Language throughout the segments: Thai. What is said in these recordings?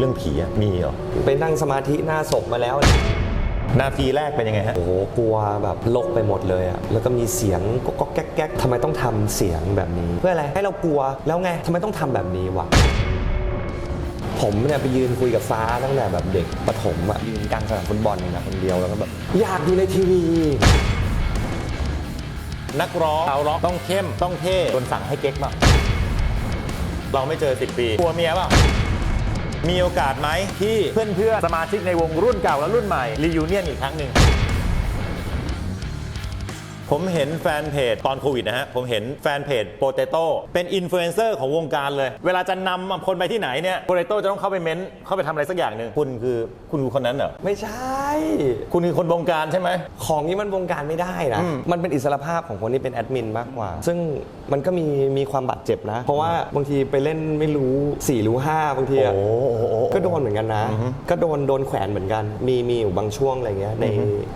เรื่องผีอะมีเหรอไปนั่งสมาธิหน้าศพมาแล้ว นาทีแรกเป็นยังไงฮะ โอ้โหกลัวแบบลกไปหมดเลยอะแล้วก็มีเสียงก็ก็แก๊กแก๊กทำไมต้องทำเสียงแบบนี้ เพื่ออะไรให้เรากลัวแล้วไงทำไมต้องทำแบบนี้วะผมเนี่ยไปยืนคุยกับฟ้าตั้งแต่แบบเด็กประถมอะยืนกลางสนามฟุตบอลนะคนเดียวแล้วก็แบบอยากอยู่ในทีวี นักร้องชาวร็อกต้องเข้มต้องเท่โดนสั่งให้เก๊กเปล่าเราไม่เจอ10ปีกลัวเมียเปล่า มีโอกาสไหมที่เพื่อนๆ สมาชิกในวงรุ่นเก่าและรุ่นใหม่ รียูเนียนอีกครั้งหนึ่ง ผมเห็นแฟนเพจตอนโควิดนะฮะ ผมเห็นแฟนเพจโปเตโต้เป็นอินฟลูเอนเซอร์ของวงการเลย เวลาจะนำคนไปที่ไหนเนี่ยโปเตโต้จะต้องเข้าไปเม้นต์เข้าไปทำอะไรสักอย่างหนึ่งคุณคือคุณคือคนนั้นเหรอ ไม่ใช่ คุณคือคนวงการใช่ไหม ของนี้มันวงการไม่ได้นะ อืมมันเป็นอิสรภาพของคนที่เป็นแอดมินมากกว่า ซึ่งมันก็มีมีความบาดเจ็บนะ เพราะว่าบางทีไปเล่นไม่รู้ 4 รู้ 5 บางทีอะโอ้โหก็โดนเหมือนกันนะ ก็โดนโดนแขวนเหมือนกัน มีมีอยู่บางช่วงอะไรเงี้ยใน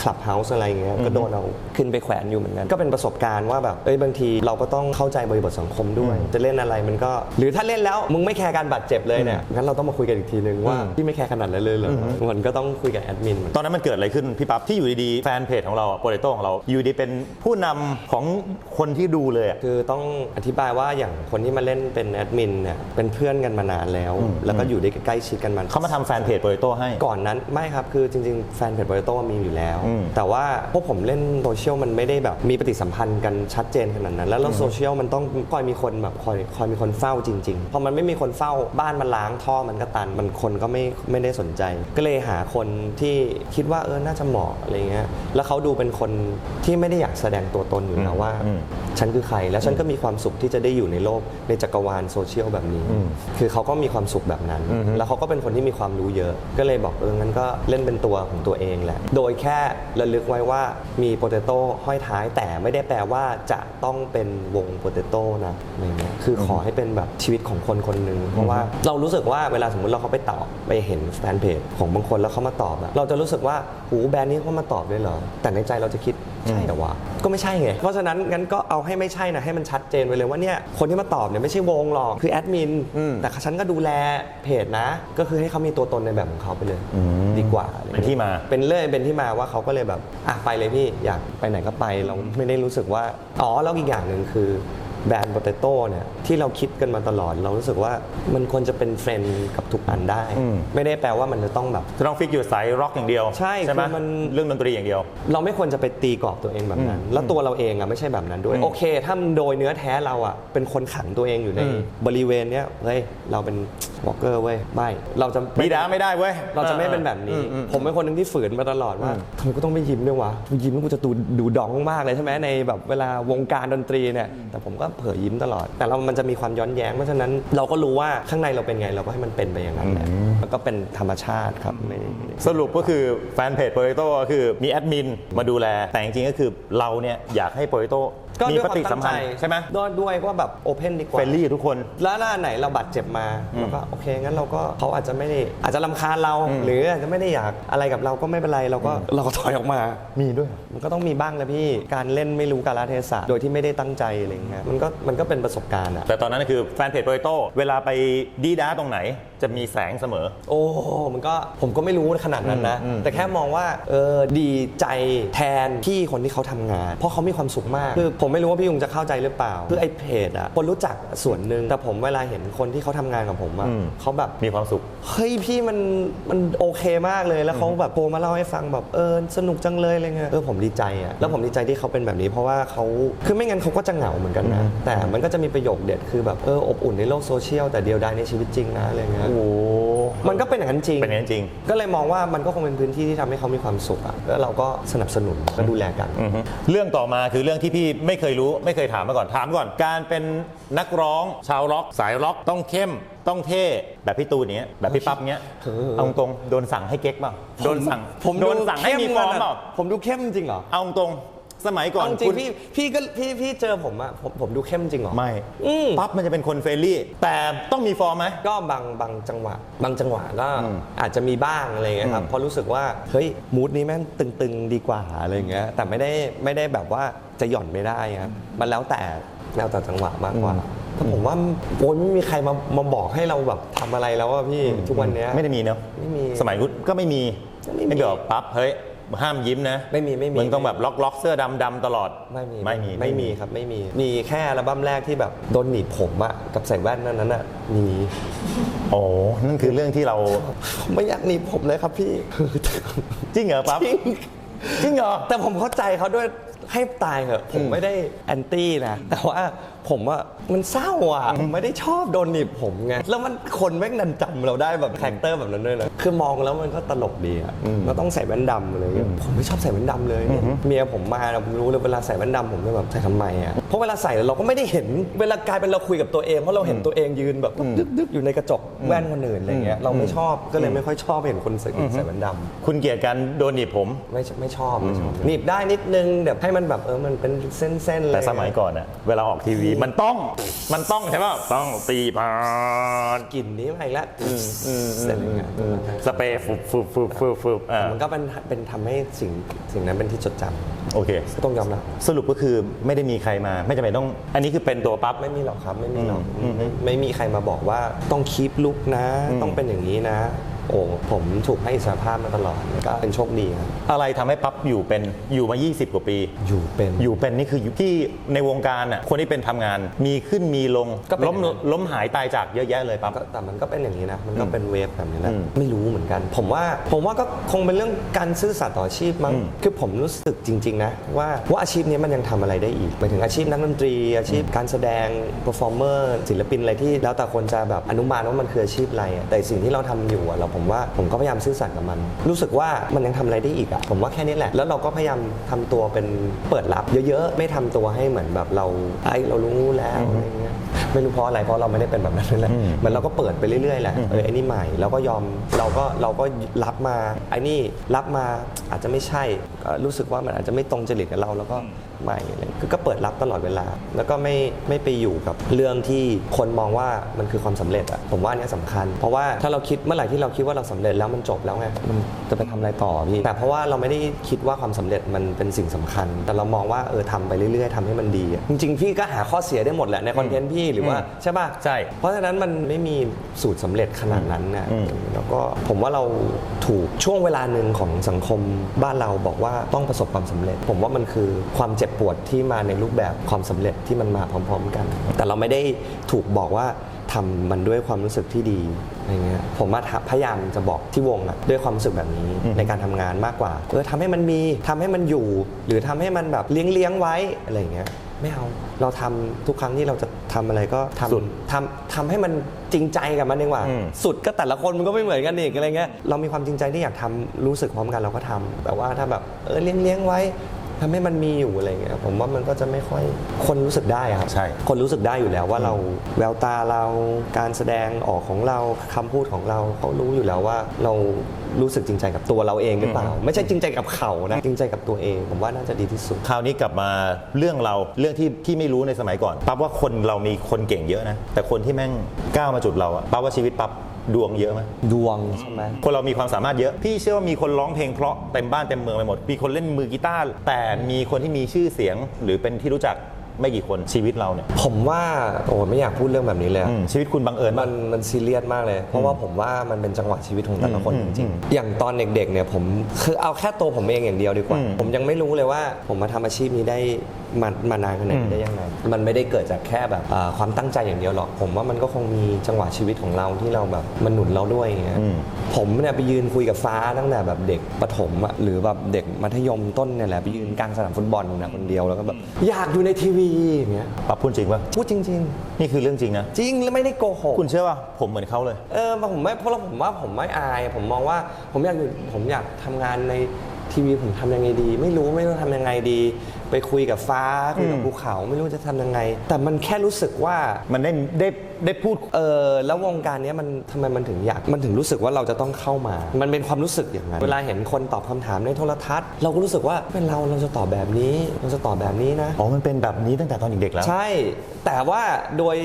คลับเฮาส์อะไรเงี้ย ก็โดนเอาขึ้นไปแขวนอยู่เหมือนกัน ก็เป็นประสบการณ์ว่าแบบ เอ้ยบางทีเราก็ต้องเข้าใจบริบทสังคมด้วย จะเล่นอะไรมันก็ หรือถ้าเล่นแล้วมึงไม่แคร์การบาดเจ็บเลยเนี่ย งั้นเราต้องมาคุยกันอีกทีนึงว่าที่ไม่แคร์ขนาดนั้นเลยเหรออมันก็ต้องคุยกับแอดมิน ตอนนั้นมันเกิดอะไรขึ้นพี่ปั๊บที่อยู่ดีๆแฟนเพจของเราโปเตโต้ของเราอยู่ดีเป็นผู้นำของคนที่ดูเลยอะคือต้องอธิบายว่าอย่างคนที่มาเล่นเป็นแอดมินเนี่ยเป็นเพื่อนกันมานานแล้ว แล้วก็อยู่ด้วยใกล้ชิดกันมาเขามาทำแฟนเพจโปเตโต้ให้ก่อนนั้นไม่ครับคือจริงๆแฟนเพจบริโต้มีอยู่แล้วอืมแต่ว่าพวกผมเล่นโซเชียลมันไม่ได้แบบมีปฏิสัมพันธ์กันชัดเจนขนาดนั้น แล้วโซเชียลมันต้องคอยมีคนแบบคอยคอยมีคนเฝ้าจริงๆพอมันไม่มีคนเฝ้าบ้านมันล้างท่อมันก็ตันมันคนก็ไม่ไม่ได้สนใจ ก็เลยหาคนที่คิดว่าเออน่าจะเหมาะอะไรเงี้ยแล้วเขาดูเป็นคนที่ไม่ได้อยากแสดงตัวตนอยู่แล้วว่าอืมฉันคือใครแล้วฉันก็มีความสุขที่จะได้อยู่ในโลกในจักรวาลโซเชียลแบบนี้อืมคือเขาก็มีความสุขแบบนั้นอืมแล้วเขาก็เป็นคนที่มีความรู้เยอะ ก็เลยบอกเอองั้นก็เล่นเป็นตัวของตัวเองแหละ โดยแค่ระลึกไว้ว่ามีโปเตโต้ห้อยท้ายแต่ไม่ได้แปลว่าจะต้องเป็นวงโปเตโต้นะอะไรเงี้ยคือขอให้เป็นแบบชีวิตของคนคนหนึ่งเพราะว่าเรารู้สึกว่าเวลาสมมติเราเขาไปตอบไปเห็นแฟนเพจของบางคนแล้วเขามาตอบอะเราจะรู้สึกว่าหูแบรนด์นี้เขามาตอบด้วยเหรอ แต่ในใจเราจะคิดใช่เหรอวะก็ไม่ใช่ไง เพราะฉะนั้นงั้นก็เอาให้ไม่ใช่นะให้มันชัดเจนไปเลยว่าเนี่ยคนที่มาตอบเนี่ยไม่ใช่วงหรอกคือแอดมินอืม แต่ฉันก็ดูแลเพจนะ ก็คือให้เขามีตัวตนในแบบของเขาไปเลยอืมดีกว่าอะไรเป็นที่มา เป็นเรื่อยเป็นที่มาว่าเขาก็เลยแบบอะไปเลยพี่อยากไปไหนก็ไปเราไม่ได้รู้สึกว่า อ๋อแล้วอีกอย่างหนึ่งคือ แบรนด์โปเตโต้เนี่ยที่เราคิดกันมาตลอด เรารู้สึกว่ามันควรจะเป็นเฟรนด์กับทุกอันได้ อืม ไม่ได้แปลว่ามันจะต้องแบบ จะต้องฟิกอยู่สายร็อกอย่างเดียวใช่ใช่ไหมคือมัน เรื่องดนตรีอย่างเดียว เราไม่ควรจะไปตีกรอบตัวเองแบบนั้นอืมแล้วตัวเราเองอะไม่ใช่แบบนั้นด้วยอืมโอเค ถ้ามันโดยเนื้อแท้เราอะเป็นคนขังตัวเองอยู่ในอืม บริเวณเนี้ยเฮ้ยเราเป็นวอลเกอร์เว้ยไม่เราจะบีดาไม่ได้เว้ยเราจะไม่เป็นแบบนี้ อืมอืมผมเป็นคนหนึ่งที่ฝืนมาตลอดว่าอืมทำไมกูต้องไม่ยิ้มด้วยวะกูยิ้มแล้วกูจะดูดูดองมากเลยใช่ไหมในแบบเวลาวงการดนตรีเนี่ยแต่ผมก็เผยยิ้มตลอด แต่เรามันจะมีความย้อนแย้งเพราะฉะนั้นเราก็รู้ว่าข้างในเราเป็นไงเราก็ให้มันเป็นไปอย่างนั้นแหละมันก็เป็นธรรมชาติครับไม่ได้ไม่ได้สรุปก็คือแฟนเพจโปเตโต้ก็คือมีแอดมินมาดูแล แต่จริงๆก็คือเราเนี่ยอยากให้โปเตโต้ ก็มีด้วยปความฏิสัตั้มงพัใจนธ์ใช่ไหมด้วยด้วยว่าแบบโอเพนดีกว่าเฟรนลี่ทุกคน แล้วถ้าอันไหนเราบาดเจ็บมาเราก็โอเคงั้นเราก็เขาอาจจะไม่ได้อาจจะลำคาญเรา หรืออาจจะไม่ได้อยากอะไรกับเราก็ไม่เป็นไรเราก็เราก็ถอยออกมา มีด้วยมันก็ต้องมีบ้างแหละพี่การเล่นไม่รู้กาลเทศะโดยที่ไม่ได้ตั้งใจอะไรอย่างเงี้ยมันก็มันก็เป็นประสบการณ์อะ แต่ตอนนั้นคือแฟนเพจโปเตโต้เวลาไปดีด้าตรงไหน จะมีแสงเสมอ โอ้มันก็ผมก็ไม่รู้ขนาดนั้นนะ อืมอืมแต่แค่มองว่าเออดีใจแทนพี่คนที่เขาทำงาน เพราะเขามีความสุขมาก คือผมไม่รู้ว่าพี่ยุงจะเข้าใจหรือเปล่า คือไอ้เพจอะคนรู้จักส่วนหนึ่งแต่ผมเวลาเห็นคนที่เขาทำงานกับผมอะอืม เขาแบบ มีความสุข เฮ้ยพี่มันมันโอเคมากเลยแล้วเขาแบบโทรมาเล่าให้ฟังแบบเออสนุกจังเลยอะไรเงี้ยเออผมดีใจอะแล้วผมดีใจที่เขาเป็นแบบนี้เพราะว่าเขาคือไม่งั้นเขาก็จะเหงาเหมือนกันนะ แต่มันก็จะมีประโยคเด็ดคือแบบเอออบอุ่นในโลกโซเชียลแต่เดียวดายในชีวิตจริงนะอะไรเงี้ยโอ้มันก็เป็นอย่างนั้นจริง เป็นอย่างนั้นจริง ก็เลยมองว่ามันก็คงเป็นพื้นที่ที่ทำให้เขามีความสุขอะแล้วเราก็สนับสนุนและดูแลกัน อือฮึเรื่องต่อมาคือเรื่องที่พี่ไม่เคยรู้ไม่เคยถามมาก่อนถามก่อน การเป็นนักร้องชาวร็อกสายร็อกต้องเข้มต้องเท่แบบพี่ตูนเนี้ยแบบพี่ปั๊บเนี้ยเออ เอาตรงๆโดนสั่งให้เก๊กเปล่าโดนสั่งผมโดนสั่งให้มีฟอร์มเปล่าผมดูเข้มจริงเหรอ เอาตรงๆ สมัยก่อนเอาจริคุงณ พี่พี่ก็พี่พี่เจอผมอะผมผมดูเข้มจริงเหรอ ไม่ อืม ปั๊บมันจะเป็นคนเฟรนลี่ แต่ต้องมีฟอร์มไหม ก็บางบางจังหวะ บางจังหวะก็อืมอาจจะมีบ้างอะไรเงี้ยครับอืมเพราะรู้สึกว่าเฮ้ยมูดนี้แม่งตึงๆดีกว่าอะไรเงี้ยแต่ไม่ได้ไม่ได้แบบว่าจะหย่อนไม่ได้ครับมันแล้วแต่แล้วแต่จังหวะมากกว่าแต่ผมว่าโอ้ยไม่มีใครมามาบอกให้เราแบบทำอะไรแล้วอะพี่ทุกวันเนี้ย ไม่ได้มีเนาะไม่มีสมัยนู้นก็ไม่มีไม่มีได้บอกปั๊บเฮ้ย ห้ามยิ้มนะไม่มีไม่มีมึงต้องแบบล็อกล็อกเสื้อดำดำตลอดไม่มีไม่มีไม่มีครับไม่มีมีแค่อัลบั้มแรกที่แบบโดนหนีบผมอะกับใส่แว่นนั้นนั้นอะมีโอ้นั่นคือเรื่องที่เราผมไม่อยากหนีบผมเลยครับพี่จริงเหรอปั๊บจริงจริงเหรอแต่ผมเข้าใจเขาด้วยให้ตายเหอะผมไม่ได้แอนตี้นะแต่ว่าผมว่ามันเศร้าอะผมไม่ได้ชอบโดนหนีบผมไงแล้วมันคนแม่งนันจำเราได้แบบคาแรคเตอร์แบบนั้นด้วยนะคือมองแล้วมันก็ตลกดีอะเราต้องใส่แว่นดำอะไรเงี้ยผมไม่ชอบใส่แว่นดำเลยเนี่ยเมียผมมานะผมรู้เลยเวลาใส่แว่นดำผมจะแบบใส่ทำไมอะเพราะเวลาใส่แล้วเราก็ไม่ได้เห็นเวลากลายเป็นเราคุยกับตัวเองเพราะเราเห็นตัวเองยืนแบบดึกๆอยู่ในกระจกแว่นคนอื่นอะไรเงี้ยเราไม่ชอบก็เลยไม่ค่อยชอบเห็นคนใส่ใส่แว่นดำคุณเกลียดกันโดนหนีบผมไม่ไม่ชอบไม่ชอบหนีบได้นิดนึงแบบให้มันแบบเออมันเป็นเส้นๆเลยแต่สมัยก่อนอะเวลาออกทีวีมันต้อง มันต้องใช่ป่ะต้องตีพานกลิ่นนี้มาอีกแล้วเสร็จเลยไงสเปรย์ฟุบฟุบฟุบฟุบฟุบอ่ามันก็เป็นเป็นทำให้สิ่งสิ่งนั้นเป็นที่จดจโอเคำก็ต้องยอมรับสรุปก็คือไม่ได้มีใครมา ไม่จำเป็นต้อง อันนี้คือเป็นตัวปั๊บ ไม่มีหรอกครับไม่มีหรอกไม่ไม่มีใครมาบอกว่าต้องคีปลุกนะ ต้องเป็นอย่างนี้นะ โอ้ผมถูกให้อิสรภาพมาตลอดก็เป็นโชคดีครับ อะไรทำให้ปั๊บอยู่เป็นอยู่มา 20 กว่าปี อยู่เป็น อยู่เป็นนี่คืออยู่ที่ในวงการอะคนที่เป็นทำงานมีขึ้นมีลงก็เป็นล้มอย่างนั้น ล้มหายตายจากเยอะแยะเลยปั๊บ ก็แต่มันก็เป็นอย่างนี้นะ มันก็เป็นเวฟแบบนี้แหละ อืมไม่รู้เหมือนกัน ผมว่า ผมว่าก็คงเป็นเรื่องการซื่อสัตย์ต่ออาชีพมั้ง อืม คือผมรู้สึกจริง ๆ นะ ว่าว่าอาชีพนี้มันยังทำอะไรได้อีกหมายถึงอาชีพนักดนตรี อาชีพการแสดง performer ศิลปินอะไรที่แล้วแต่คนจะแบบอนุมานว่ามันคืออาชีพอะไรอะแต่สิ่งที่เราทำอยู่อะเราผมว่าผมก็พยายามซื่อสัตย์กับมัน รู้สึกว่ามันยังทำอะไรได้อีกอะผมว่าแค่นี้แหละ แล้วเราก็พยายามทำตัวเป็นเปิดรับ เยอะๆ ไม่ทำตัวให้เหมือนแบบเราไอ้เรารู้แล้วอะไรเงี้ยไม่รู้เพราะอะไรเพราะเราไม่ได้เป็นแบบนั้นนั่นแหละอืมเหมันเราก็เปิดไปเรื่อยๆแหละเออไอ้นี่ใหม่เราก็ยอมเราก็เราก็รับมาไอ้นี่รับมา อาจจะไม่ใช่ก็รู้สึกว่ามันอาจจะไม่ตรงจริตกับเราแล้วก็ไม่อะไรคือก็เปิดรับตลอดเวลา แล้วก็ไม่ไม่ไปอยู่กับเรื่องที่คนมองว่ามันคือความสำเร็จอะผมว่าอันเนี้ยสำคัญ เพราะว่าถ้าเราคิดเมื่อไหร่ที่เราคิดว่าเราสำเร็จแล้วมันจบแล้วไงมันจะไปทำอะไรต่อพี่แต่เพราะว่าเราไม่ได้คิดว่าความสำเร็จมันเป็นสิ่งสำคัญ แต่เรามองว่าเออทำไปเรื่อยๆทำให้มันดีอะจริงๆพี่ก็หาข้อเสียได้หมดแหละในคอนเทนต์พี่หรือว่าใช่ป่ะใช่เพราะฉะนั้นมันไม่มีสูตรสำเร็จขนาดนั้นนะอืมแล้วก็ผมว่าเราถูกช่วงเวลาหนึ่งของสังคมบ้านเราบอกว่าต้องประสบความสำเร็จ ผมว่ามันคือความเจ็บปวดที่มาในรูปแบบความสำเร็จที่มันมาพร้อม ๆ กัน แต่เราไม่ได้ถูกบอกว่าทำมันด้วยความรู้สึกที่ดีอะไรเงี้ยผมว่าพยายามจะบอกที่วงอะด้วยความรู้สึกแบบนี้ในการทำงานมากกว่าเออทำให้มันมีทำให้มันอยู่ หรือทำให้มันแบบเลี้ยงเลี้ยงๆไว้อะไรเงี้ย ไม่เอาเราทำทุกครั้งที่เราจะทำอะไรก็ทำสุดทำทำให้มันจริงใจกับมันเองว่าอืมสุดก็แต่ละคนมันก็ไม่เหมือนกันอีกอะไรเงี้ยเรามีความจริงใจที่อยากทำรู้สึกพร้อมกันเราก็ทำแต่ว่าถ้าแบบเออเลี้ยงเลี้ยงๆไว้ ทำให้มันมีอยู่อะไรเงี้ยผมว่ามันก็จะไม่ค่อยคนรู้สึกได้อะครับใช่คนรู้สึกได้อยู่แล้วว่าเราแววตาเราการแสดงออกของเราคำพูดของเราเขารู้อยู่แล้วว่าเรารู้สึกจริงใจกับตัวเราเองหรือเปล่า ไม่ใช่จริงใจกับเขานะจริงใจกับตัวเอง ผมว่าน่าจะดีที่สุดคราวนี้กลับมาเรื่องเราเรื่องที่ที่ไม่รู้ในสมัยก่อนปั๊บว่าคนเรามีคนเก่งเยอะนะแต่คนที่แม่งก้าวมาจุดเราอะปั๊บว่าชีวิตปั๊บ ดวงเยอะไหมดวงใช่ไหมคนเรามีความสามารถเยอะ พี่เชื่อว่ามีคนร้องเพลงเพราะเต็มบ้านเต็มเมืองไปหมด มีคนเล่นมือกีตาร์แต่มีคนที่มีชื่อเสียงหรือเป็นที่รู้จักไม่กี่คนชีวิตเราเนี่ย ผมว่าโอ้ไม่อยากพูดเรื่องแบบนี้เลยอะอืมชีวิตคุณบังเอิญมัปะ นมันซีเรียสมากเลย เพราะว่าผมว่ามันเป็นจังหวะชีวิตของแต่ละคนอืจมริงอืมๆอย่างตอนเด็กๆเนี่ยผมคือเอาแค่ตัวผมเองอย่างเดียวดีกว่า อืมผมยังไม่รู้เลยว่าผมมาทำอาชีพนี้ได้ มามานานขนาดอืนี้มได้ยังไง มันไม่ได้เกิดจากแค่แบบอ่าความตั้งใจอย่างเดียวหรอก ผมว่ามันก็คงมีจังหวะชีวิตของเราที่เราแบบมันหนุนเราด้วยอย่างเงี้ยอืม ผมเนี่ยไปยืนคุยกับฟ้าตั้งแต่แบบเด็กประถมอะหรือแบบเด็กมัธยมต้นเนี่ยแหละไปยืนกลางสนามฟุตบอลนะคนเดียวแล้วก็แบบอยากอยู่ในทีวีอย่างเงี้ยปั๊บพูดจริงปะพูดจริง นี่คือเรื่องจริงนะ ๆ จริงแล้วไม่ได้โกหก คุณเชื่อป่ะ ผมเหมือนเขาเลย เออผมไม่เพราะเราผมว่าผมไม่อาย ผมมองว่าผมอยากอยู่ผมอยากทำงานในทีวีผมทำยังไงดี ไม่รู้ไม่รู้ทำยังไงดี ไปคุยกับฟ้าคุยกับอืมภูเขาไม่รู้จะทำยังไง แต่มันแค่รู้สึกว่า มันได้ได้ได้พูด เออแล้ววงการเนี้ยมันทำไมมันถึงอยากมันถึงรู้สึกว่าเราจะต้องเข้ามา มันเป็นความรู้สึกอย่างนั้น เวลาเห็นคนตอบคำถามในโทรทัศน์ เราก็รู้สึกว่าเป็นเราเราจะตอบแบบนี้ เราจะตอบแบบนี้นะ อ๋อ มันเป็นแบบนี้ตั้งแต่ตอนเด็กๆแล้ว ใช่ แต่ว่าโดย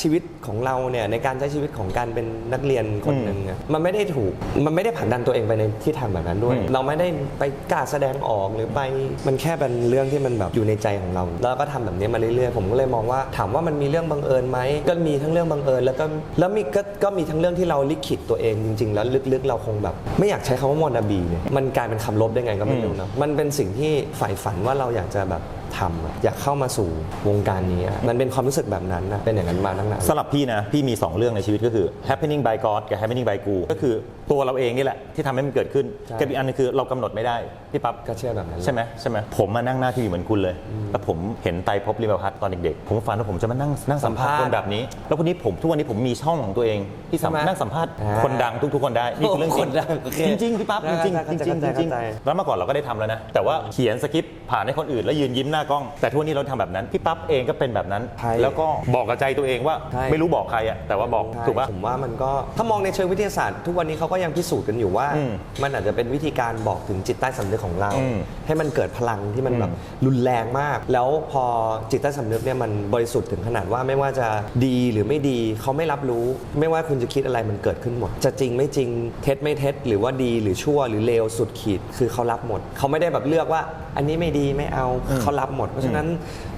ชีวิตของเราเนี่ยในการใช้ชีวิตของการเป็นนักเรียนคนหนึ่งอะมันไม่ได้ถูก มันไม่ได้ผลักดันตัวเองไปในที่ทางแบบนั้นด้วย อืม เราไม่ได้ไปกล้าแสดงออกหรือไป มันแค่เป็นเรื่องที่มันมันแบบอยู่ในใจของเรา แล้วก็ทำแบบนี้มาเรื่อยๆ ผมก็เลยมองว่าถามว่ามันมีเรื่องบังเอิญไหมก็มีทั้งเรื่องบังเอิญแล้วก็แล้วมีก็ก็มีทั้งเรื่องที่เราลิขิตตัวเองจริงๆ แล้วลึกๆ เราคงแบบ ไม่อยากใช้คำว่ามอนาบีเนี่ยมันกลายเป็นคำลบได้ไงก็ไม่รู้นะมันเป็นสิ่งที่ใฝ่ฝันว่าเราอยากจะแบบ ทำอะอยากเข้ามาสู่วงการนี้อะมันเป็นความรู้สึกแบบนั้นนะเป็นอย่างนั้นมาตั้งนานสำหรับพี่นะ พี่มี 2 เรื่องในชีวิตก็คือ happening by God กับ happening by กูก็คือตัวเราเองนี่แหละที่ทำให้มันเกิดขึ้นใช่กับอีกอันนึงคือเรากำหนดไม่ได้ พี่ปั๊บก็เชื่อแบบนั้นใช่ไหมใช่ไหมผมมานั่งหน้าที่เหมือนคุณเลยแล้วผมเห็นไตรภพลิมพัฒน์ตอนเด็กๆ ผมฝันว่าผมจะมานั่งนั่งสัมภาษณ์คนแบบนี้ แล้วคนนี้ผมทุกวันนี้ผมมีช่องของตัวเองที่สามารถใช่ไหมนั่งสัมภาษณ์อ่าคนดังทุกๆคนได้นี่คือเรื่องจริคนดังโอเคจริงๆพี่ปั๊บจริงๆจริงๆจริงเข้าใจๆจริงเข้าใจๆแล้วเมื่อก่อนเราก็ได้ทำแล้วนะแต่ว่าเขียนสคริปต์ผ่านให้คนอื่นแล้วยืนยิ้มหน้ากล้อง แต่ทุกวันนี้เราทำแบบนั้น พี่ปั๊บเองก็เป็นแบบนั้น ใช่แล้วก็บอกกับใจตัวเองว่าใช่ ไม่รู้บอกใครอะแต่ว่าบอกใช่ถูกปะ ผมว่ามันก็ถ้ามองในเชิงวิทยาศาสตร์ ทุกวันนี้เขาก็ยังพิสูจน์กันอยู่ว่า อืมมันอาจจะเป็นวิธีการบอกถึงจิตใต้สำนึกของเรา อืมให้มันเกิดพลังที่มันแบบรุนแรงมาก แล้วพอจิตใต้สำนึกเนี่ยมันบริสุทธิ์ถึงขนาดว่าไม่ว่าจะดีหรือไม่ดีเขาไม่รับรู้ ไม่ว่าคุณจะคิดอะไรมันเกิดขึ้นหมด จะจริงไม่จริงเท็จไม่เท็จหรือว่าดีหรือชั่วหรือเลวสุดขีดคือเขารับหมดเขาไม่ได้แบบเลือกว่าอันนี้ไม่ดีไม่เอาเขารับหมด เพราะฉะนั้น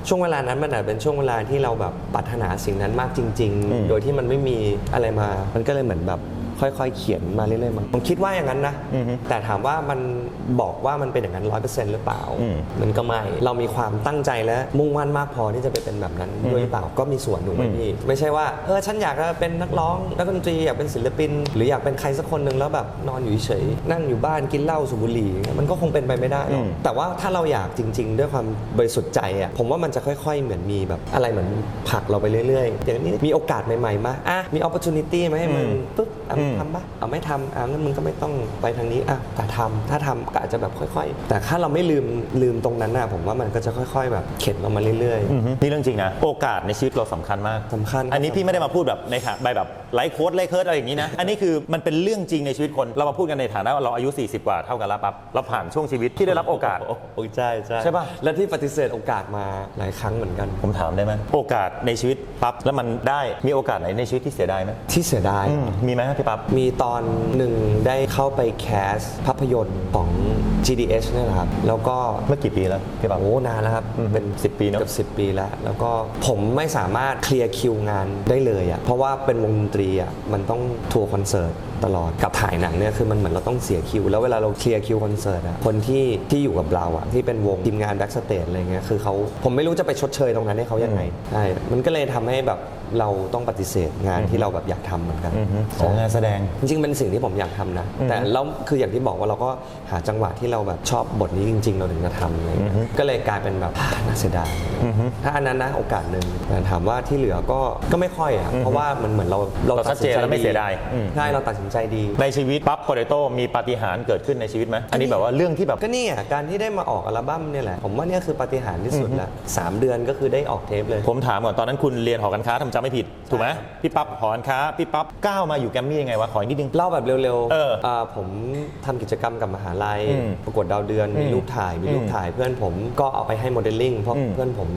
ช่วงเวลานั้นมันอาจเป็นช่วงเวลาที่เราแบบปรารถนาสิ่งนั้นมากจริงอืมๆโดยที่มันไม่มีอะไรมา มันก็เลยเหมือนแบบ ค่อยๆ เขียนมาเรื่อยๆมั้งผมคิดว่าอย่างนั้นนะอือฮึแต่ถามว่ามันบอกว่ามันเป็นอย่างนั้นร้อยเปอร์เซ็นต์หรือเปล่าอืมมันก็ไม่ เรามีความตั้งใจและมุ่งมั่นมากพอที่จะไปเป็นแบบนั้นด้วยหรือเปล่าก็มีส่วนหนูไหมอืมพี่ไม่ใช่ว่าเออฉันอยากจะเป็นนักร้องนักดนตรีอยากเป็นศิลปิน หรืออยากเป็นใครสักคนหนึ่งแล้วแบบนอนอยู่เฉยๆนั่งอยู่บ้านกินเหล้าสูบบุหรี่อย่างเงี้ยมันก็คงเป็นไปไม่ได้หรอกอืมแต่ว่าถ้าเราอยากจริง ๆ ด้วยความบริสุทธิ์ใจอะผมว่ามันจะค่อย ๆ เหมือนมีแบบอะไรเหมือนผลักเราไปเรื่อยๆอย่างนี้มีโอกาสใหม่ๆมาอะมี opportunity มาให้มึงอืมปุ๊บอะอืมทำปะเอาไม่ทำอะงั้นมึงก็ไม่ต้องไปทางนี้อะแต่ทำถ้าทำก็อาจจะแบบค่อย ๆ แต่ถ้าเราไม่ลืมลืมตรงนั้นน่ะผมว่ามันก็จะค่อย ๆ แบบเข็นเรามาเรื่อย อือฮึนี่เรื่องจริงนะ โอกาสในชีวิตเราสำคัญมากสำคัญอันนี้พี่ไม่ได้มาพูดแบบในฐานใบแบบไลฟ์โค้ดไลฟ์เคิร์ดอะไรอย่างนี้นะ อันนี้คือมันเป็นเรื่องจริงในชีวิตคนเรามาพูดกันในฐานะว่าเราอายุ 40 กว่าเท่ากันแล้วปั๊บเราผ่านช่วงชีวิตที่ได้รับโอกาส ๆโอ้ใช่ใช่ใช่ปะ และที่ปฏิเสธโอกาสมาหลายครั้งเหมือนกัน ผมถามได้ไหมโอกาสในชีวิตปั๊บแล้วมันได้มีโอกาสไหนในชีวิตที่เสียดายไหมที่เสียดาย อืมมีไหมพี่ปั๊บ มีตอนหนึ่งได้เข้าไปแคสภาพยนตร์ของ GDH เนี่ยแหละครับ แล้วก็เมื่อกี่ปีแล้วพี่ปั๊บ โอ้นานแล้วครับ อืมเป็น 10 ปีเนอะ เกือบสิปีแล้ว แล้วก็ผมไม่สามารถเคลียร์คิวงานได้เลยอะ่ะ เพราะว่าเป็นวงดนตรีอะ่ะ มันต้องทัวร์คอนเสิร์ตตลอด กับถ่ายหนังเนี่ยคือมันเหมือนเราต้องเสียคิว แล้วเวลาเราเคลียร์คิวคอนเสิร์ตอะคนที่ที่อยู่กับเราอะ่ะ ที่เป็นวงทีมงานแบ็กสเตจอะไรเงี้ย คือเขาผมไม่รู้จะไปชดเชยตรงนั้นให้เขายังไง ใช่ มันก็เลยทำให้แบบเราต้องปฏิเสธงานที่เราแบบอยากทำเหมือนกันอือฮึของงานแสดง จริงๆเป็นสิ่งที่ผมอยากทำนะ แต่แล้วคืออย่างที่บอกว่าเราก็หาจังหวะที่เราแบบชอบบทนี้จริง ๆ เราถึงจะทำอะไรเงี้ยก็เลยกลายเป็นแบบ น่าเสียดายถ้าอันนั้นนะโอกาสหนึ่งแต่ถามว่าที่เหลือก็ก็ไม่ค่อยอะเพราะว่ามันเหมือนเราเราชัดเจนแล้วไม่เสียดายอืม ใช่เราตัดสินใจดี ในชีวิตปั๊บโปเตโต้มีปาฏิหาริย์เกิดขึ้นในชีวิตไหมอันนี้แบบว่าเรื่องที่แบบ ก็นี่อะการที่ได้มาออกอัลบั้มเนี่ยแหละ ผมว่าเนี่ยคือปาฏิหาริย์ที่สุดละสามเดือนก็คือได้ออกเทปเลย ผมถามก่อนตอนนั้นคุณเรียนหอการค้าทำจำไม่ผิด ถูกไหมพี่ปั๊บหอการค้าพี่ปั๊บก้าวมาอยู่แกรมมี่ยังไงวะขออีกนิดนึง เล่าแบบเร็วเออๆาผมทำกิจกรรมกับมหาลัย อืมประกวดดาวเดือนมีอืมรูปถ่ายมีรูปอืมถ่าย เพื่อนผมก็เอาไปให้โมเดลลิ่งเพราะอืม เพื่อนผม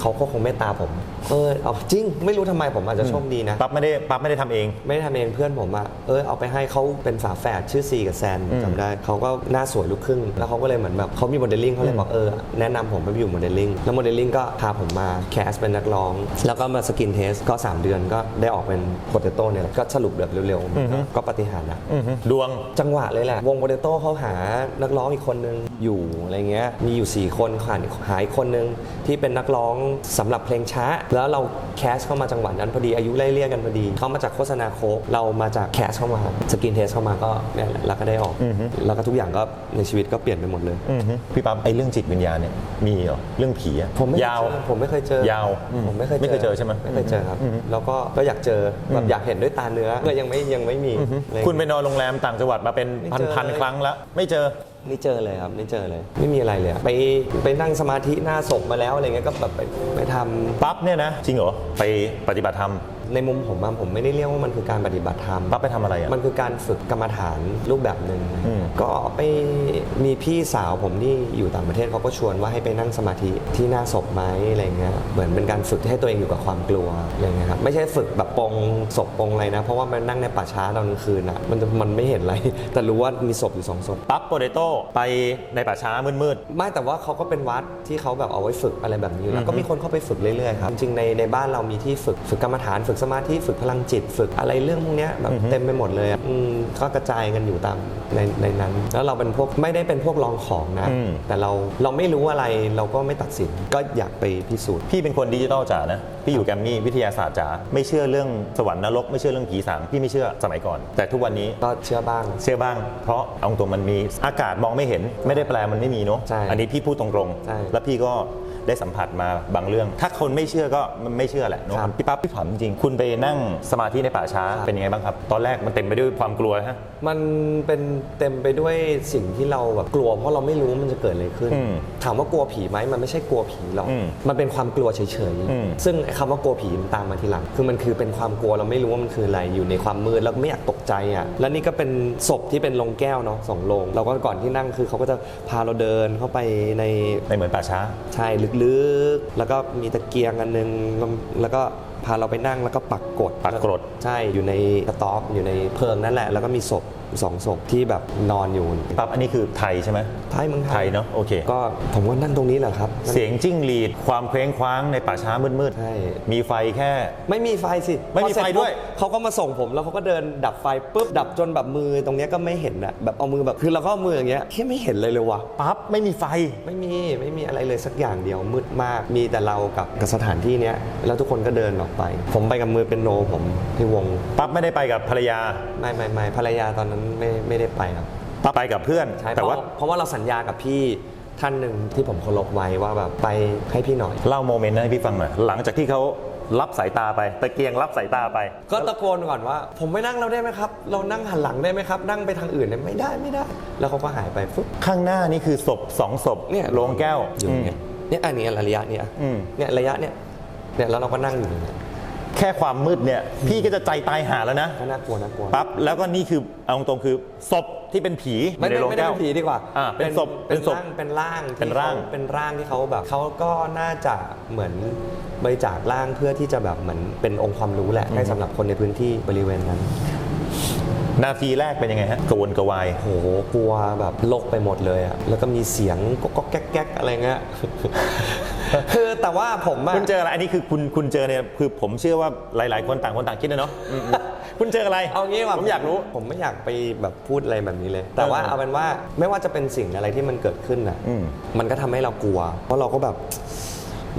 เขาก็คงเมตตาผม เออเอาจริง ไม่รู้ทำไมผมอาจจะโชคดีนะ ปั๊บไม่ได้ปั๊บไม่ได้ทำเอง ไม่ได้ทำเองเพื่อนผมอะเออเอาไปให้เขาเป็นฝาแฝดชื่อซีกับแซนอืมจำได้เขาก็หน้าสวยลูกครึ่ง แล้วเขาก็เลยเหมือนแบบเขามีโมเดลลิ่งเขาเลยบอกเออแนะนำผมไปอยู่โมเดลลิ่งแล้วโมเดลลิ่งก็พาผมมาแคสเป็นนักร้อง แล้วก็มาสกินเทสก็ 3 เดือนก็ได้ออกเป็นโปเตโต้เนี่ยแหละก็สรุปแบบเร็วๆมันก็ก็ปาฏิหารย์นะอือฮึดวง จังหวะเลยแหละ วงโปเตโต้เขาหานักร้องอีกคนนึงอยู่อะไรเงี้ยมีอยู่ 4 คนขาดหาอีกคนนึงที่เป็นนักร้องสำหรับเพลงช้า แล้วเราแคสเข้ามาจังหวะนั้นพอดีอายุไล่เลี่ยกันพอดีเขามาจากโฆษณาโค้กเรามาจากแคสเข้ามาสกินเทสเข้ามาก็เนี่ยแหละแล้วก็ได้ออก แล้วก็ทุกอย่างก็ในชีวิตก็เปลี่ยนไปหมดเลย อือฮึพี่ปั๊บไอ้เรื่องจิตวิญญาณเนี่ยมีเหรอเรื่องผีอะผมไม่เคยาว เจอผมไม่เคยเจอยาวอืมผมไม่เคยไม่เคยเจอใช่ไหม ไม่เคยเจอครับแล้วก็ก็อยากเจอแบบอยากเห็นด้วยตาเนื้อก็ยังไม่ยังไม่มีอะไรคุณไปนอนโรงแรมต่างจังหวัดมาเป็นไม่พันเจอพันเลยครั้งแล้ว ไม่เจอไม่เจอเลยครับไม่เจอเลย ไม่มีอะไรเลยอะไปไปนั่งสมาธิหน้าศพมาแล้วอะไรเงี้ยก็แบบไปไปทำปั๊บเนี่ยนะจริงเหรอไปปฏิบัติธรรม ในมุมผมอะผมไม่ได้เรียกว่ามันคือการปฏิบัติธรรม ปั๊บไปทำอะไรอะ มันคือการฝึกกรรมฐานรูปแบบหนึ่งอืม ก็ไปมีพี่สาวผมที่อยู่ต่างประเทศเขาก็ชวนว่าให้ไปนั่งสมาธิที่หน้าศพไหมอะไรเงี้ยเหมือนเป็นการฝึกให้ตัวเองอยู่กับความกลัวอะไรเงี้ยครับไม่ใช่ฝึกแบบปองศพปองอะไรนะ เพราะว่ามันนั่งในป่าช้าตอนกลางคืนอะมันจะมันไม่เห็นอะไร แต่รู้ว่ามีศพอยู่สองศพ ปั๊บโปเตโต้ไปในป่าช้ามืด ไม่แต่ว่าเขาก็เป็นวัดที่เขาแบบเอาไว้ฝึกอะไรแบบนี้อยู่แล้อืวอฮึก็มีคนเข้าไปฝึกเรื่อยๆครับจริงๆในในบ้านเรามีที่ฝึกฝึกกรรมฐานฝึกสมาธิฝึกพลังจิต ฝึกอะไรเรื่องพวกเนี้ยแบบเต็มไปหมดเลยอะอืมก็กระจายกันอยู่ตามในในนั้น แล้วเราเป็นพวกไม่ได้เป็นพวกลองของนะอืมแต่เราเราไม่รู้อะไรเราก็ไม่ตัดสินก็อยากไปพิสูจน์ๆพี่เป็นคนดิจิตอลจ๋านะ พี่อยู่แกรมมี่วิทยาศาสตร์จ๋าไม่เชื่อเรื่องสวรรค์นรกไม่เชื่อเรื่องผีสางพี่ไม่เชื่อสมัยก่อน แต่ทุกวันนี้ก็เชื่อบ้าง เชื่อบ้าง เพราะเอาตรงมันมีอากาศมองไม่เห็นไม่ได้แปลมันไม่มีเนาะใช่อันนี้พี่พูดตรงใช่ๆแล้วพี่ก็ ได้สัมผัสมาบางเรื่อง ถ้าคนไม่เชื่อก็มันไม่เชื่อแหละเนอะครับพี่ปั๊บพี่ถามจริงๆคุณไปนั่งสมาธิในป่าช้าครับเป็นยังไงบ้างครับ ตอนแรกมันเต็มไปด้วยความกลัวฮะมันเป็นเต็มไปด้วยสิ่งที่เราแบบกลัว เพราะเราไม่รู้ว่ามันจะเกิดอะไรขึ้น อืมถามว่ากลัวผีไหมมันไม่ใช่กลัวผีหรอก อืมมันเป็นความกลัวเฉยอืม ๆ ซึ่งไอ้คำว่ากลัวผีมันตามมาทีหลัง คือมันคือเป็นความกลัวเราไม่รู้ว่ามันคืออะไร อยู่ในความมืดแล้วก็ไม่อยากตกใจอะ แล้วนี่ก็เป็นศพที่เป็นโลงแก้วเนาะสองโลงเราก็ก่อนที่นั่งคือเขาก็จะพาเราเดินเข้าไปใน ในเหมือนป่าช้า ใช่ลึกๆ แล้วก็มีตะเกียงอันนึง แล้วก็พาเราไปนั่งแล้วก็ปักกดปักกรดใช่อยู่ในกระต๊อบอยู่ในเพิงนั่นแหละ แล้วก็มีศพ สองศพที่แบบนอนอยู่ปั๊บอันนี้คือไทยใช่ไหมไทยเมืองไทไทยยเนาะโอเค ก็ผมก็นั่งตรงนี้แหละครับ เสียงจิ้งหรีดความเคว้งคว้างในป่าช้ามืดใช่ ๆมีไฟแค่ ไม่มีไฟสิไม่มีพอเสร็จไฟด้วยปุ๊บเขาก็มาส่งผมแล้วเขาก็เดินดับไฟปุ๊บดับจนแบบมือตรงเนี้ยก็ไม่เห็นอะแบบเอามือแบบคือเราก็เอามืออย่างเงี้ยแค่ไม่เห็นเลยเลยว่ะปั๊บไม่มีไฟ ไม่มีไม่มีอะไรเลยสักอย่างเดียวมืดมาก มีแต่เรากับกับสถานที่เนี้ยแล้วทุกคนก็เดินออกไป ผมไปกับมือเป็นโนผมที่วง ปั๊บไม่ได้ไปกับภรรยา ไม่ไม่ไม่ภรรยาตอนนั้นไม่ไม่ได้ไปครับปั๊บไปกับเพื่อนใช่แต่เพว่าราะเพราะว่าเราสัญญากับพี่ท่านหนึ่งที่ผมเคารพไว้ว่าแบบไปให้พี่หน่อย เล่าโมเมนต์นั้นให้พี่ฟังหน่อย หลังจากที่เขารับสายตาไป ตะเกียงรับสายตาไป ก็ตะโกนก่อนว่า ผมไม่นั่งเราได้ไหมครับ เรานั่งหันหลังได้ไหมครับ นั่งไปทางอื่นได้ไหมไม่ได้ไม่ได้ แล้วเขาก็หายไปฟึ๊บข้างหน้านี่คือศพสองศพเนี่ยโลงแก้วอยู่เนี่ยเนี่ยอันนี้ระยะเนี่ยอืมเนี่ยระยะเนี่ยเนี่ยแล้วเราก็นั่งอยู่อย่างเงี้ย แค่ความมืดเนี่ย พี่ก็จะใจตายหาแล้วนะก็น่ากลัวน่ากลัว ปั๊บแล้วก็นี่คือเอาตรงๆคือศพที่เป็นผีอไม่ยู่ในไม่โรงไม่ได้แก้ว เป็นผีดีกว่าอ่าเป็นศพเป็นศพร่างเป็นร่างที่เป็นร่างขเป็นร่างที่เขาแบบเขาก็น่าจะเหมือนบริจาคร่างเพื่อที่จะแบบเหมือนเป็นองค์ความรู้แหละให้สำหรับคนในพื้นที่บริเวณนั้น นาทีแรกเป็นยังไงฮะกระวนกระวาย โหกลัวแบบโลกไปหมดเลยอะแล้วก็มีเสียงก๊อกก๊อกแก๊กแก๊กอะไรเงี้ย คือแต่ว่าผมอะ คุณเจออะไรอันนี้คือคุณคุณเจอเนี่ยคือผมเชื่อว่าหลาย ๆ คนต่างคนต่างคิดนะเนาะอืมๆคุณเจออะไรเอางี้ว่ะผมอยากรู้ ผมไม่อยากไปแบบพูดอะไรแบบนี้เลย แต่ว่าเออเอาเป็นว่าไม่ว่าจะเป็นสิ่งอะไรที่มันเกิดขึ้นอะอืม มันก็ทำให้เรากลัว เพราะเราก็แบบ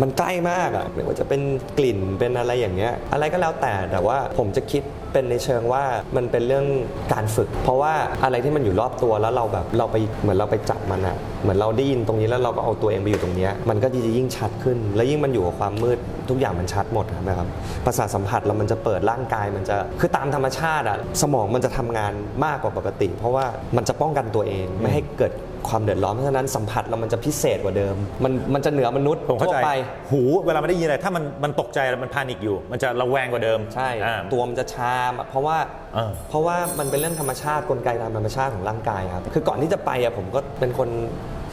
มันใกล้มากอะไม่ว่าจะเป็นกลิ่นเป็นอะไรอย่างเงี้ยอะไรก็แล้วแต่แต่ว่าผมจะคิดเป็นในเชิงว่ามันเป็นเรื่องการฝึก เพราะว่าอะไรที่มันอยู่รอบตัวแล้วเราแบบเราไปเหมือนเราไปจับมันอะเหมือนเราได้ยินตรงนี้แล้วเราก็เอาตัวเองไปอยู่ตรงเนี้ยมันก็จะยิ่งชัดขึ้น แล้วยิ่งมันอยู่กับความมืดทุกอย่างมันชัดหมดนะครับประสาทสัมผัสเรามันจะเปิดร่างกายมันจะคือตามธรรมชาติอะสมองมันจะทำงานมากกว่าปกติ เพราะว่ามันจะป้องกันตัวเองไม่ให้เกิดความเดือดร้อนเพราะฉะนั้นสัมผัสเรามันจะพิเศษกว่าเดิม มันมันจะเหนือมนุษย์ผมเข้าทั่วใจไป หูเวลามันได้ยินอะไร ถ้ามันมันตกใจแล้วมันพานิกอยู่ มันจะระแวงกว่าเดิมใช่ อ่า ตัวมันจะชาเพราะว่าเออเพราะว่ามันเป็นเรื่องธรรมชาติกลไกตามธรรมชาติของร่างกายครับ คือก่อนที่จะไปอะผมก็เป็นคน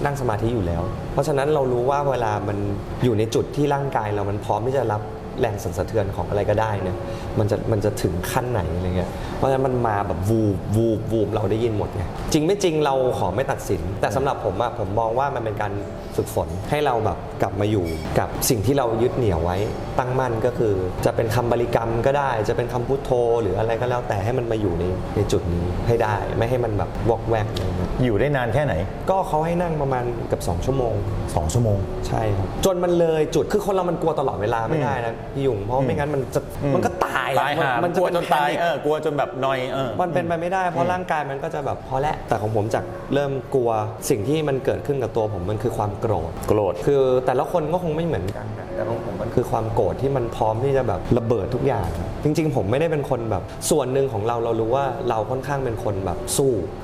นั่งสมาธิอยู่แล้ว เพราะฉะนั้นเรารู้ว่าเวลามันอยู่ในจุดที่ร่างกายเรามันพร้อมที่จะรับ แรงสั่นสะเทือนของอะไรก็ได้เนี่ยมันจะมันจะถึงขั้นไหนอะไรเงี้ยเพราะฉะนั้นมันมาแบบวูบวูบวูบเราได้ยินหมดไงจริงไม่จริงเราขอไม่ตัดสิน แต่สำหรับผมอะผมมองว่ามันเป็นการ ฝึกฝน ให้เราแบบกลับมาอยู่กับสิ่งที่เรายึดเหนี่ยวไว้ตั้งมั่นก็คือ จะเป็นคำบริกรรมก็ได้ จะเป็นคำพุทโธ หรืออะไรก็แล้วแต่ให้มันมาอยู่ในในจุดนี้ให้ได้ไม่ให้มันแบบวอกแวกอะไรเงี้ยอยู่ได้นานแค่ไหน ก็เขาให้นั่งประมาณเกับ 2 ชั่วโมง 2 ชั่วโมง ใช่ครับจนมันเลยจุดคือคนเรามันกลัวตลอดเวลาไม่ได้นะพี่ยุงเพราะไม่งั้นมันจะมันก็ ตายอะตายหามันกลัวจนตายเป็เออกลัวจนแบบนอยเออ มันเป็นไปไม่ได้เพราะร่างกายมันก็จะแบบพอแล้วแต่ของผมจากเริ่มกลัวสิ่งที่มันเกิดขึ้นกับตัวผมมันคือความโกรธ โกรธ คือแต่ละคนก็คงไม่เหมือนกันนะแต่ของผมมันคือความโกรธที่มันพร้อมที่จะแบบระเบิดทุกอย่าง จริง ๆ ผมไม่ได้เป็นคนแบบส่วนหนึ่งของเราเรารู้ว่าเราค่อนข้างเป็นคนแบบสู้อืม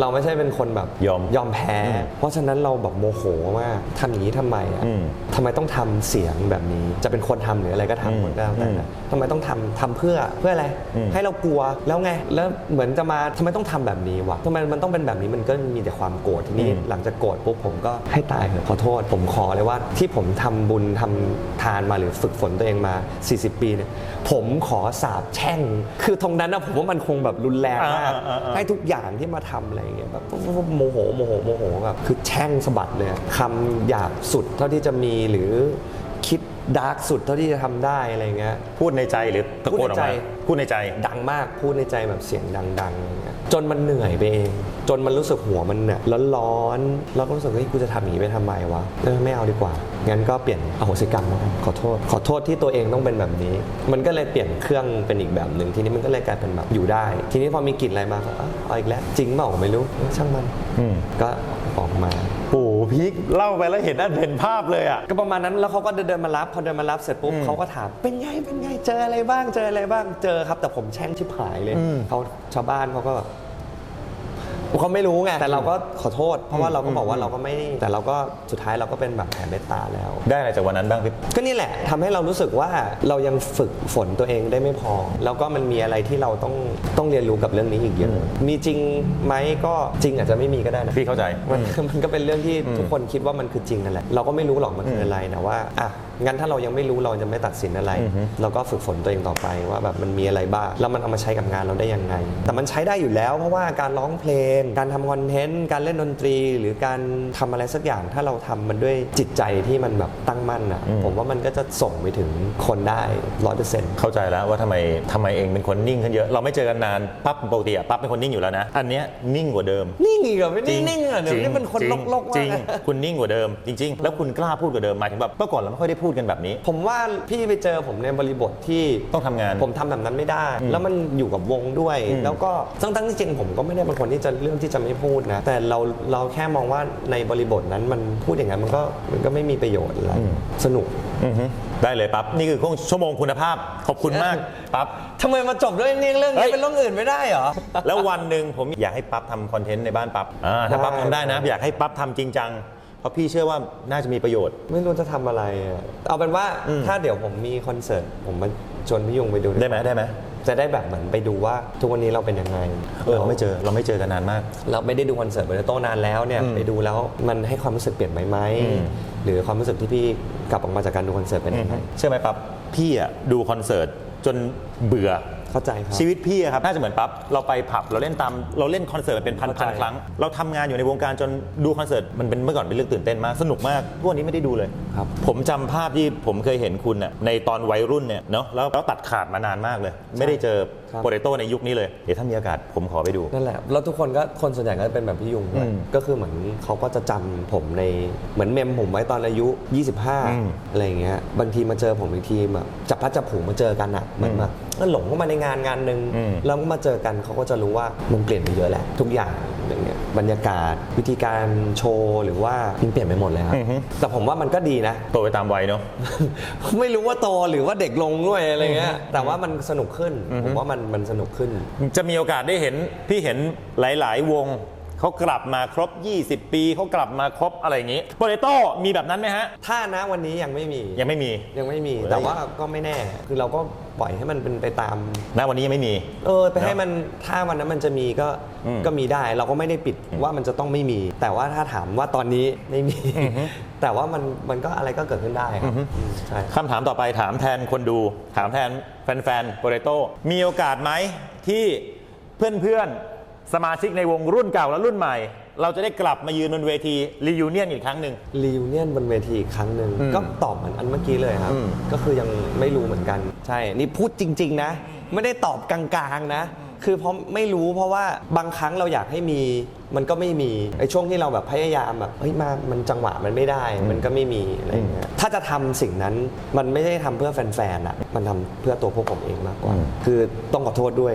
เราไม่ใช่เป็นคนแบบยอมยอมแพ้ เพราะฉะนั้นเราแบบโมโหมากทำอย่างนี้ทำไมอะอืมทำไมต้องทำเสียงแบบนี้ จะเป็นคนทำหรืออะไรก็อืมทำหมดก็แล้วแต่อืมนะทำไมต้องทำทำเพื่อเพื่ออะไรอืมให้เรากลัวแล้วไง แล้วเหมือนจะมาทำไมต้องทำแบบนี้วะทำไมมันต้องเป็นแบบนี้มันก็มีแต่ความโกรธทีนี้อืมหลังจากโกรธปุ๊บผมก็ให้ตายเถอะขอโทษ ผมขอเลยว่าที่ผมทำบุญทำทานมาหรือฝึกฝนตัวเองมา 40 ปีเนี่ยผมขอสาบแช่ง คือตรงนั้นนะผมว่ามันคงแบบรุนแรงมากอ่าอ่าอ่าให้ทุกอย่างที่มาทำอะไรอย่างเงี้ยแบบโมโหโมโหโมโหแบบคือแช่งสะบัดเลยอะคำหยาบสุดเท่าที่จะมีหรือคิดดาร์กสุดเท่าที่จะทำได้อะไรเงี้ยพูดในใจหรือตะโกนออกมาพูดในใจพูดในใจดังมากพูดในใจแบบเสียงดังๆอะไรเงี้ยจนมันเหนื่อยไปเอง จนมันรู้สึกหัวมันเนี่ยร้อนๆแล้วก็รู้สึกว่าเฮ้ยกูจะทำอย่างนี้ไปทำไมวะเออไม่เอาดีกว่า งั้นก็เปลี่ยนอโหสิกรรมแล้วกันขอโทษ ขอโทษที่ตัวเองต้องเป็นแบบนี้ มันก็เลยเปลี่ยนเครื่องเป็นอีกแบบหนึ่งทีนี้มันก็เลยกลายเป็นแบบอยู่ได้ ทีนี้พอมีกลิ่นอะไรมาก็เอ้าเอาอีกแล้วจริงเปล่าไม่รู้เออช่างมันอืม ก็ออกมา โอ้โหพีคเล่าไปแล้วเห็นเห็นภาพเลยอะ ก็ประมาณนั้นแล้วเขาก็เดินๆมารับพอเดินมารับเสร็จปุ๊บอืมเขาก็ถามเป็นไงเป็นไงเจออะไรบ้างเจออะไรบ้างเจอครับ แต่ผมแช่งชิบหายเลยอืมเขาชาวบ้านเขาก็ เขาไม่รู้ไงแต่เราก็ขอโทษ เพราะว่าเราก็บอกว่าเราก็ไม่แต่เราก็สุดท้ายเราก็เป็นแบบแผลเมตตาแล้ว ได้อะไรจากวันนั้นบ้างพี่ก็นี่แหละทำให้เรารู้สึกว่าเรายังฝึกฝนตัวเองได้ไม่พอ แล้วก็มันมีอะไรที่เราต้องต้องเรียนรู้กับเรื่องนี้อีกเยอะอืมมีจริงไหมก็จริงอาจจะไม่มีก็ได้นะพี่เข้าใจมันอืมมันก็เป็นเรื่องที่อืมทุกคนคิดว่ามันคือจริงนั่นแหละเราก็ไม่รู้หรอกมันคืออะไรแต่ว่าอะ งั้นถ้าเรายังไม่รู้เราจะไม่ตัดสินอะไรอือฮึเราก็ฝึกฝนตัวเองต่อไปว่าแบบมันมีอะไรบ้างแล้วมันเอามาใช้กับงานเราได้ยังไง แต่มันใช้ได้อยู่แล้วเพราะว่าการร้องเพลง การทำคอนเทนต์การเล่นดนตรี หรือการทำอะไรสักอย่าง ถ้าเราทำมันด้วยจิตใจที่มันแบบตั้งมั่นอะอืมผมว่ามันก็จะส่งไปถึงคนได้ร้อยเปอร์เซ็นต์เข้าใจแล้วว่าทำไมทำไมเองเป็นคนนิ่งขึ้นเยอะเราไม่เจอกันนานปั๊บปกติอะปั๊บเป็นคนนิ่งอยู่แล้วนะอันเนี้ยนิ่งกว่าเดิม นิ่งอีกเหรอไม่นิ่งนิ่งเหรอเดี๋ยวนี้เป็นคนจริงลกๆจมาริกงคุณนิ่งกว่าเดิมจริง ๆ แล้วคุณกล้าพูดกว่าเดิมหมายถึงแบบเมื่อก่อนเราไม่ค่อยได้พูดกันแบบนี้ ผมว่าพี่ไปเจอผมในบริบทที่ต้องทำงาน ผมทำแบบนั้นไม่ได้อืมแล้วมันอยู่กับวงด้วยอืมแล้วก็ทั้งทั้งๆที่จริงผมก็ไม่ได้เป็นคนที่จะเรื่องที่จะไม่พูดนะ แต่เราเราแค่มองว่าในบริบทนั้นมันพูดอย่างนั้นมันก็มันก็ไม่มีประโยชน์อะไรสนุกอือฮึได้เลยปั๊บนี่คือชั่วโมงคุณภาพขอบคุณมากปั๊บ ทำไมมาจบด้วยนี่เรื่องเฮ้นี้ย เป็นเรื่องอื่นไม่ได้เหรอ แล้ววันหนึ่งผมอยากให้ปั๊บทำคอนเทนต์ในบ้านปั๊บอ่าถ้าปั๊บได้ทำได้นะ อยากให้ปั๊บทำจริงจังเพ ราะพี่เชื่อว่าน่าจะมีประโยชน์ ไม่รู้จะทำอะไรอะเอาเป็นว่าอืม ถ้าเดี๋ยวผมมีคอนเสิร์ตผมมาชวนพี่ยุงไปดูได้ไหมได้ไหมจะได้แบบเหมือนไปดูว่าทุกวันนี้เราเป็นยังไงเออเราไม่เจอเราไม่เจอกันนานมาก เราไม่ได้ดูคอนเสิร์ตเบอร์โตนานแล้วเนี่ยอืมไปดูแล้วมันให้ความรู้สึกเปลี่ยนไปไหมอืม หรือความรู้สึกที่พี่กลับออกมาจากการดูคอนเสิร์ตเป็นยังไง เชื่อไหมปั๊บพี่อะดูคอนเสิร์ตจนเบื่อ เข้าใจครับชีวิตพี่อะครับน่าจะเหมือนปั๊บเราไปผับเราเล่นตามเราเล่นคอนเสิร์ตเป็นพันเข้าพันใจครั้ง เราทำงานอยู่ในวงการจนดูคอนเสิร์ตมันเป็นเมื่อก่อนเป็นเรื่องตื่นเต้นมากสนุกมากทุกวันนี้ไม่ได้ดูเลยครับผมจำภาพที่ผมเคยเห็นคุณน่ะในตอนวัยรุ่นเนี่ยเนาะแล้วแล้วตัดขาดมานานมากเลย ไม่ได้เจอครับโปเตโต้ในยุคนี้เลย เดี๋ยวถ้ามีโอกาสผมขอไปดู นั่นแหละ แล้วทุกคนก็คนส่วนใหญ่ก็เป็นแบบพี่ยุงด้วยอืมก็คือเหมือนเขาก็จะจำผมในเหมือนเมมผมไว้ตอนอายุ อืม25 อะไรอย่างเงี้ย บางทีมาเจอผมอีกทีแบบจับพลัดจับผลูมาเจอกันอะเหมือนแบบเออหลงเข้ามาในงานงานหนึ่งอืม แล้วก็มาเจอกันเขาก็จะรู้ว่ามันเปลี่ยนไปเยอะแหละทุกอย่างอย่างเงี้ย บรรยากาศ วิธีการโชว์หรือว่ามันเปลี่ยนไปหมดเลยครับอือฮึ แต่ผมว่ามันก็ดีนะ โตไปตามวัยเนาะ ไม่รู้ว่าโตหรือว่าเด็กลงด้วยอะไรเงี้ยแต่ว่ามันสนุกขึ้นอือฮึผมว่ามันมันสนุกขึ้น จะมีโอกาสได้เห็น พี่เห็นหลาย ๆ วง เขากลับมาครบ 20 ปีเขากลับมาครบอะไรอย่างนี้โปเตโต้มีแบบนั้นไหมฮะ ถ้านะวันนี้ยังไม่มียังไม่มี ยังไม่มีโอ้ยแต่ว่าก็ไม่แน่ คือเราก็ ปล่อยให้มันเป็นไปตาม ณวันนี้ยังไม่มี เออไปให้มันถ้าวันนั้นมันจะมีก็อืมก็มีได้ เราก็ไม่ได้ปิดว่ามันจะต้องไม่มี แต่ว่าถ้าถามว่าตอนนี้ไม่มีอือฮึแต่ว่ามันมันก็อะไรก็เกิดขึ้นได้ครับอือฮึอืมใช่ คำถามต่อไปถามแทนคนดู ถามแทนแฟนๆโปเตโต้มีโอกาสไหมที่เพื่อนๆ สมาชิกในวงรุ่นเก่าและรุ่นใหม่ เราจะได้กลับมายืนบนเวทีรียูเนียนอีกครั้งหนึ่ง รีวิเนียนบนเวทีอีกครั้งหนึ่งอืมก็ตอบเหมือนอันเมื่อกี้เลยครับ อืม ก็คือยังไม่รู้เหมือนกัน ใช่ นี่พูดจริง ๆ นะ ไม่ได้ตอบกลางๆนะ คือเพราะไม่รู้เพราะว่าบางครั้งเราอยากให้มี มันก็ไม่มีไอ้ช่วงที่เราแบบพยายามแบบเฮ้ยมามันจังหวะมันไม่ได้ มันก็ไม่มีอะไรอย่างเงี้ยถ้าจะทำสิ่งนั้นมันไม่ได้ทำเพื่อแฟนๆอะมันทำเพื่อตัวพวกผมเองมากกว่าอืมคือต้องขอโทษด้วย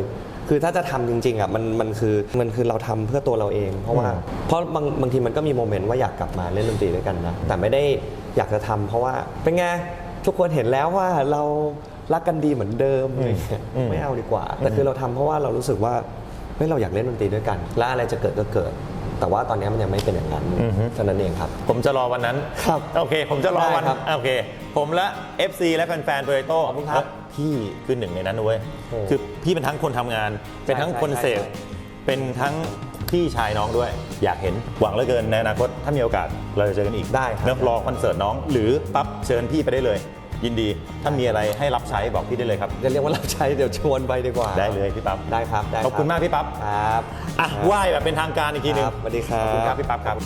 คือถ้าจะทำจริงๆอะมันมันคือมันคือเราทำเพื่อตัวเราเอง เพราะว่าอืมเพราะบางบางทีมันก็มีโมเมนต์ว่าอยากกลับมาเล่นดนตรีด้วยกันนะแต่ไม่ได้อยากจะทำเพราะว่าเป็นไงทุกคนเห็นแล้วว่าเรารักกันดีเหมือนเดิมอะไรเงี้ยอืมไม่เอาดีกว่า แต่คือเราทำเพราะว่าเรารู้สึกว่าเฮ้ยเราอยากเล่นดนตรีด้วยกัน และอะไรจะเกิดก็เกิด แต่ว่าตอนนี้มันยังไม่เป็นอย่างนั้นอือฮึ เท่านั้นเองครับ ผมจะรอวันนั้น ครับโอเค ผมจะรอวันได้ครับ โอเค ผมและ FC และแฟนๆโปรโตขอบคุณครับพี่คือหนึ่งในนั้นด้วยโอ้คือพี่เป็นทั้งคนทำงาน เป็นทั้งใช่คนเสพใช่ เป็นทั้งพี่ชายน้องด้วย อยากเห็นหวังเหลือเกินในอนาคตถ้ามีโอกาสเราจะเจอกันอีกได้ครับ เนอะรอคอนเสิร์ตน้อง หรือปั๊บเชิญพี่ไปได้เลย ยินดีถ้ามีอะไรให้รับใช้บอกพี่ได้เลยครับ จะเรียกว่าเราใช้เดี๋ยวชวนไปดีกว่าได้เลยพี่ปั๊บได้ครับได้ขอบคุณมากพี่ปั๊บครับอะไหว้แบบเป็นทางการอีกทีหนึงครับสวัสดีครับ ขอบคุณครับพี่ปั๊บครับ